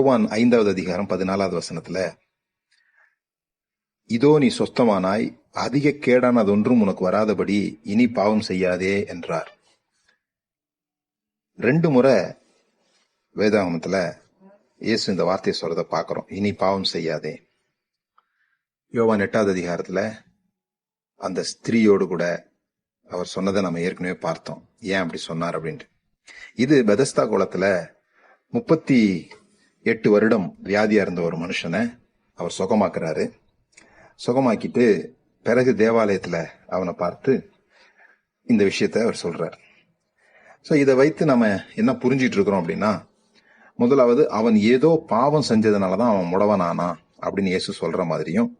யோவான் ஐந்தாவது அதிகாரம் பதினாலாவது வசனத்துல இதோ நீ சொஸ்தமானாய் அதிக கேடானது ஒன்றும் உனக்கு வராதபடி இனி பாவம் செய்யாதே என்றார். ரெண்டு முறை வேதாகமத்துல இயேசு இந்த வார்த்தையை சொல்றத பார்க்கிறோம். இனி பாவம் செய்யாதே யோவான் எட்டாவது அதிகாரத்துல அந்த ஸ்திரீயோடு கூட அவர் சொன்னதை நம்ம ஏற்கனவே பார்த்தோம். ஏன் அப்படி சொன்னார் அப்படின்ட்டு. இது பெதஸ்தா குளத்துல முப்பத்தி எட்டு வருடம் வியாதியா இருந்த ஒரு மனுஷனை அவர் சுகமாக்குறாரு. சுகமாக்கிட்டு பிறகு தேவாலயத்துல அவனை பார்த்து இந்த விஷயத்த அவர் சொல்றார். ஸோ இதை வைத்து நம்ம என்ன புரிஞ்சிட்டு இருக்கிறோம் அப்படின்னா முதலாவது அவன் ஏதோ பாவம் செஞ்சதுனால தான் அவன் முடவனானா அப்படின்னு இயேசு சொல்ற மாதிரியும்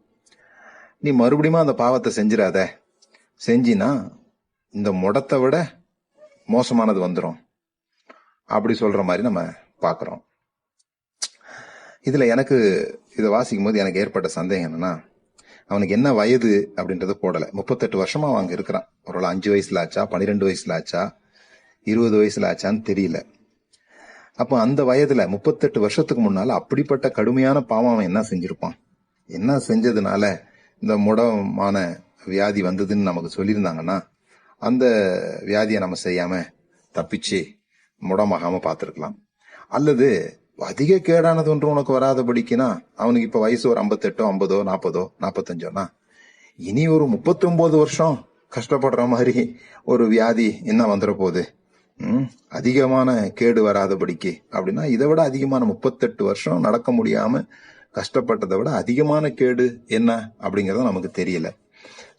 நீ மறுபடியும் அந்த பாவத்தை செஞ்சிடாத செஞ்சினா இந்த முடத்தை விட மோசமானது வந்துடும் அப்படி சொல்ற மாதிரி நம்ம பார்க்குறோம். இதுல எனக்கு இதை வாசிக்கும் போது எனக்கு ஏற்பட்ட சந்தேகம் என்னன்னா அவனுக்கு என்ன வயது அப்படின்றத போடல. முப்பத்தெட்டு வருஷமா அவங்க இருக்கிறான். ஒரு அஞ்சு வயசுல ஆச்சா பன்னிரெண்டு வயசுல ஆச்சா இருபது வயசுல ஆச்சான்னு தெரியல. அப்போ அந்த வயதுல முப்பத்தெட்டு வருஷத்துக்கு முன்னால அப்படிப்பட்ட கடுமையான பாவம் அவன் என்ன செஞ்சிருப்பான்? என்ன செஞ்சதுனால இந்த முடமான வியாதி வந்ததுன்னு நமக்கு சொல்லியிருந்தாங்கன்னா அந்த வியாதியை நம்ம செய்யாம தப்பிச்சு முடமாகாம பார்த்துருக்கலாம். அல்லது அதிக கேடானது ஒன்று உனக்கு வராதபடிக்குனா அவனுக்கு இப்ப வயசு ஒரு ஐம்பத்தெட்டோ ஐம்பதோ நாற்பதோ நாற்பத்தஞ்சோனா இனி ஒரு முப்பத்தொம்போது வருஷம் கஷ்டப்படுற மாதிரி ஒரு வியாதி என்ன வந்துட போகுது ம், அதிகமான கேடு வராதபடிக்கு. அப்படின்னா இதை விட அதிகமான முப்பத்தெட்டு வருஷம் நடக்க முடியாம கஷ்டப்பட்டதை விட அதிகமான கேடு என்ன அப்படிங்கிறத நமக்கு தெரியல.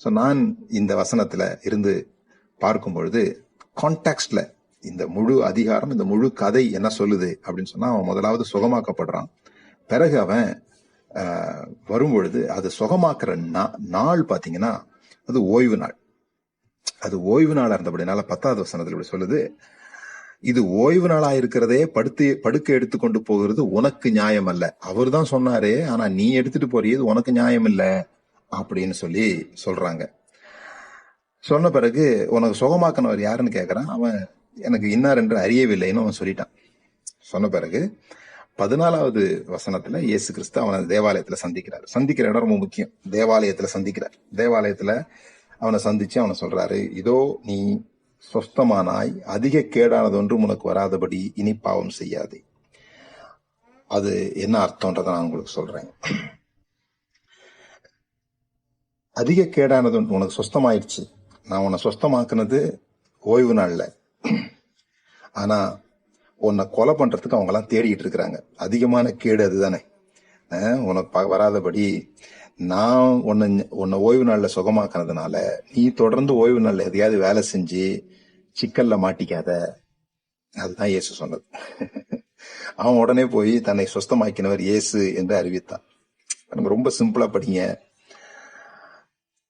ஸோ நான் இந்த வசனத்துல இருந்து பார்க்கும் பொழுது கான்டாக்ட்ல இந்த முழு அதிகாரம் இந்த முழு கதை என்ன சொல்லுது அப்படின்னு சொன்னா அவன் முதலாவது சுகமாக்கப்படுறான். பிறகு அவன் வரும் வரும்பொழுது அது சுகமாக்குற நா- நாள் பாத்தீங்கன்னா அது ஓய்வு நாள். அது ஓய்வு நாளா இருந்தபடினால பத்தாவது வசனத்தில் இப்படி சொல்லுது இது ஓய்வு நாளா இருக்கிறதே படுத்து படுக்க எடுத்துக்கொண்டு போகிறது உனக்கு நியாயம் அல்ல அவர் தான் சொன்னாரே ஆனா நீ எடுத்துட்டு போறியது உனக்கு நியாயம் இல்ல அப்படின்னு சொல்லி சொல்றாங்க. சொன்ன பிறகு உனக்கு சுகமாக்கினவர் யாருன்னு கேக்குறான்? அவன் எனக்கு இன்னார் என்று அறியவில்லைன்னு அவன் சொல்லிட்டான். சொன்ன பிறகு பதினாலாவது வசனத்துல இயேசு கிறிஸ்து அவனை தேவாலயத்துல சந்திக்கிறார். சந்திக்கிற இடம் ரொம்ப முக்கியம். தேவாலயத்துல சந்திக்கிறார். தேவாலயத்துல அவனை சந்திச்சு அவனை சொல்றாரு இதோ நீ சொஸ்தமானாய் அதிக கேடானது ஒன்றும் உனக்கு வராதபடி இனி பாவம் செய்யாதே. அது என்ன அர்த்தம்ன்றதை நான் உங்களுக்கு சொல்றேன். அதிக கேடானது உனக்கு சொஸ்தமாயிடுச்சு. நான் உன்னை சொஸ்தமாக்குனது ஓய்வு நாள்ல. ஆனா உன்னை கொலை பண்றதுக்கு அவங்க எல்லாம் தேடிட்டு இருக்கிறாங்க. அதிகமான கேடு அதுதானே. உனக்கு ப- வராதபடி நான் உன்னை உன்னை ஓய்வு நாளில் சுகமாக்குனதுனால நீ தொடர்ந்து ஓய்வு நாளில் எதையாவது வேலை செஞ்சு சிக்கல்ல மாட்டிக்காத. அதுதான் இயேசு சொன்னது. அவன் உடனே போய் தன்னை சுஸ்தமாக்கினவர் இயேசு என்று அறிவித்தான். நம்ம ரொம்ப சிம்பிளா படிங்க.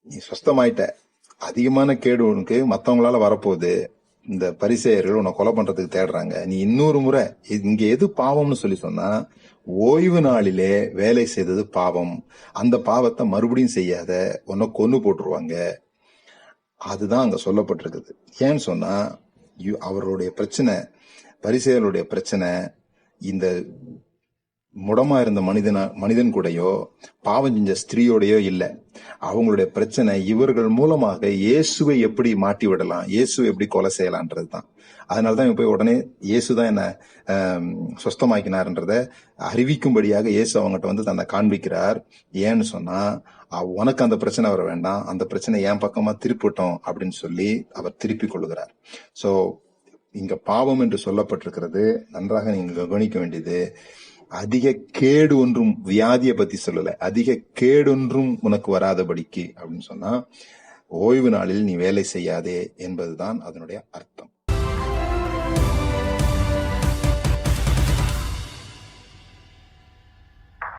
நீ சுஸ்தமாயிட்ட. அதிகமான கேடு உனக்கு மற்றவங்களால வரப்போகுது. இந்த பரிசெயர்கள் உன்னை கொலை பண்றதுக்கு தேடுறாங்க. நீ இன்னொரு முறை இங்க எது பாவம்னு சொல்லி சொன்னா ஓய்வு நாளிலே வேலை செய்தது பாவம். அந்த பாவத்தை மறுபடியும் செய்யாத உன்னை கொன்னு போட்டுருவாங்க. அதுதான் அங்க சொல்லப்பட்டிருக்குது. ஏன்னு சொன்னா யு- அவருடைய பிரச்சனை பரிசெயர்களுடைய பிரச்சனை இந்த முடமா இருந்த மனிதனா மனிதன் கூடயோ பாவம் செஞ்ச ஸ்திரீயோடையோ இல்லை. அவங்களுடைய பிரச்சனை இவர்கள் மூலமாக இயேசுவை எப்படி மாட்டி விடலாம் இயேசுவை எப்படி கொலை செய்யலான்றது தான். அதனால தான் போய் உடனே இயேசுதான் என்ன சுஸ்தமாக்கினார்ன்றத அறிவிக்கும்படியாக இயேசு அவங்ககிட்ட வந்து தன்னை காண்பிக்கிறார். ஏன்னு சொன்னா உனக்கு அந்த பிரச்சனை வர வேண்டாம். அந்த பிரச்சனை என் பக்கமா திருப்பிட்டோம் அப்படின்னு சொல்லி அவர் திருப்பிக் கொள்ளுகிறார். சோ இங்க பாவம் என்று சொல்லப்பட்டிருக்கிறது. நன்றாக நீங்க கவனிக்க வேண்டியது அதிக கேடு ஒன்றும் வியாதியை பத்தி சொல்லல. அதிக கேடொன்றும் உனக்கு வராதபடிக்கு அப்படின்னு சொன்னா ஓய்வு நாளில் நீ வேலை செய்யாதே என்பதுதான் அதனுடைய அர்த்தம்.